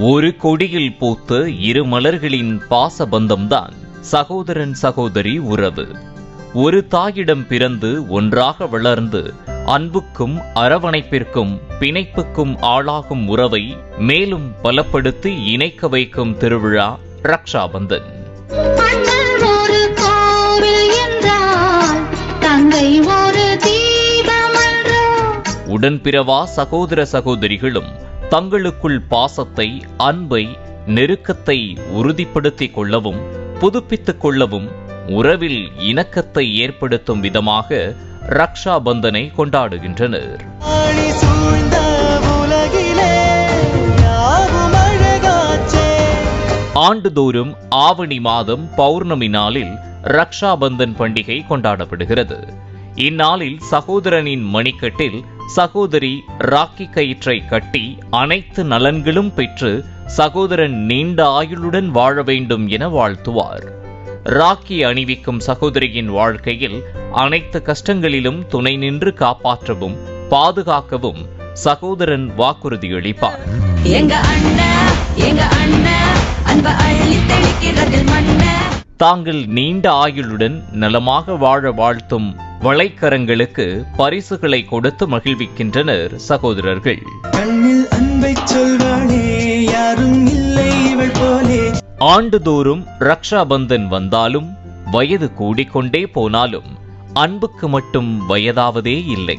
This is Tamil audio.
ஒரு கொடியில் பூத்த இரு மலர்களின் பாசபந்தம்தான் சகோதரன் சகோதரி உறவு. ஒரு தாயிடம் பிறந்து ஒன்றாக வளர்ந்து அன்புக்கும் அரவணைப்பிற்கும் பிணைப்புக்கும் ஆளாகும் உறவை மேலும் பலப்படுத்தி இணைக்க வைக்கும் திருவிழா ரக்ஷாபந்தன். உடன்பிறவா சகோதர சகோதரிகளும் தங்களுக்குள் பாசத்தை அன்பை நெருக்கத்தை உறுதிப்படுத்திக் கொள்ளவும் புதுப்பித்துக் கொள்ளவும் உறவில் இணக்கத்தை ஏற்படுத்தும் விதமாக ரக்ஷா பந்தனை கொண்டாடுகின்றனர் ஆண்டுதோறும் ஆவணி மாதம் பௌர்ணமி நாளில் ரக்ஷா பந்தன் பண்டிகை கொண்டாடப்படுகிறது. இந்நாளில் சகோதரனின் மணிக்கட்டில் சகோதரி ராக்கி கயிற்றை கட்டி அனைத்து நலன்களும் பெற்று சகோதரன் நீண்ட ஆயுளுடன் வாழ வேண்டும் என வாழ்த்துவார். ராக்கி அணிவிக்கும் சகோதரியின் வாழ்க்கையில் அனைத்து கஷ்டங்களிலும் துணை நின்று காப்பாற்றவும் பாதுகாக்கவும் சகோதரன் வாக்குறுதியளிப்பார் எங்க அண்ணன் தாங்கள் நீண்ட ஆயுளுடன் நலமாக வாழ வாழ்த்தும் வளைக்கரங்களுக்கு பரிசுகளை கொடுத்து மகிழ்விக்கின்றனர் சகோதரர்கள். கண்ணில் அன்பை சொல்வாளே யாரும் இல்லை இவள் போலே. ஆண்டுதோறும் ரக்ஷா பந்தன் வந்தாலும் வயது கூடிக்கொண்டே போனாலும் அன்புக்கு மட்டும் வயதாவதே இல்லை.